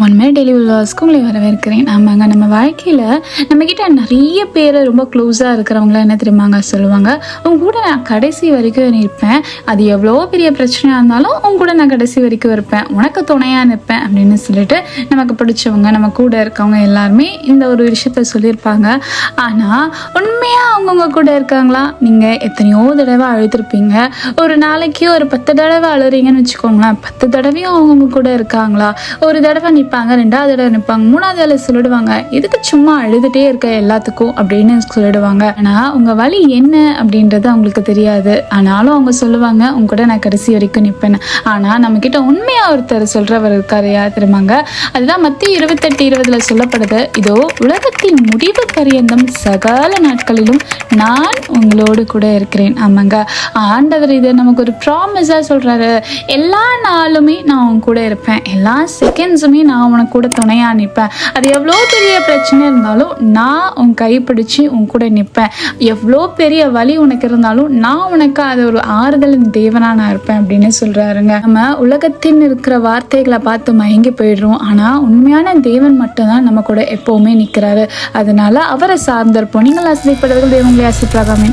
உண்மை டெய்லி விலாஸ்க்கு உங்களை வரவேற்கிறேன். ஆமாங்க நம்ம வாழ்க்கையில் நம்மக்கிட்ட நிறைய பேர் ரொம்ப க்ளோஸாக இருக்கிறவங்களாம் என்ன தெரியுமாங்க சொல்லுவாங்க? உங்க கூட நான் கடைசி வரைக்கும் இருப்பேன். அது எவ்வளோ பெரிய பிரச்சனையாக இருந்தாலும் உங்க கூட நான் கடைசி வரைக்கும் இருப்பேன். உனக்கு துணையாக நிற்பேன் அப்படின்னு சொல்லிட்டு நமக்கு பிடிச்சவங்க நம்ம கூட இருக்கவங்க எல்லாருமே இந்த ஒரு விஷயத்த சொல்லியிருப்பாங்க. ஆனால் உண்மையாக அவங்கவுங்க கூட இருக்காங்களா? நீங்கள் எத்தனையோ தடவை அழுதுருப்பீங்க. ஒரு நாளைக்கு ஒரு பத்து தடவை அழுறீங்கன்னு வச்சுக்கோங்களேன். பத்து தடவையும் அவங்கவுங்க கூட இருக்காங்களா? ஒரு தடவை நிற்பாங்க ரெண்டாவது தடவை நிற்பாங்க மூணாவது தடவை சொல்லிடுவாங்க இதுக்கு சும்மா அழுதுகிட்டே இருக்க எல்லாத்துக்கும்? அப்படின்னு சொல்லிடுவாங்க. ஆனால் உங்கள் வழி என்ன அப்படின்றது அவங்களுக்கு தெரியாது. ஆனாலும் அவங்க சொல்லுவாங்க உங்க கூட நான் கடைசி வரைக்கும் நிற்பேன் ஆனால் நம்மக்கிட்ட உண்மையாக ஒருத்தர் சொல்கிறவர் இருக்காரு யார் தெரியுமாங்க? அதுதான் மத்திய இருபத்தெட்டு இருபதில் சொல்லப்படுது இதோ உலகத்தின் முடிவு பரியந்தம் சகல நாட்களிலும் நான் உங்களோடு கூட இருக்கிறேன். ஆமாங்க. ஆண்டவர் இது நமக்கு ஒரு ப்ராமிஸாக சொல்கிறாரு எல்லா நாளுமே நான் உங்க கூட இருப்பேன். எல்லா செகண்ட்ஸுமே நான் உனக்கு கூட துணையாக நிற்பேன். அது எவ்வளோ பெரிய பிரச்சனை இருந்தாலும் நான் உன் கைப்பிடிச்சு உன் கூட நிற்பேன். எவ்வளோ பெரிய வழி உனக்கு இருந்தாலும் நான் உனக்கு அது ஒரு ஆறுதலின் தேவனாக நான் இருப்பேன் அப்படின்னு சொல்கிறாருங்க நம்ம உலகத்தின் இருக்கிற வார்த்தைகளை பார்த்து மயங்கி போயிடுறோம். ஆனால் உண்மையான தேவன் மட்டும்தான் நம்ம கூட எப்போவுமே நிற்கிறாரு அதனால அவரை சார்ந்திருப்போம். நீங்கள் ஆசிரியப்படுவர்கள் தேவங்களை ஆசிரியப்பாகாமே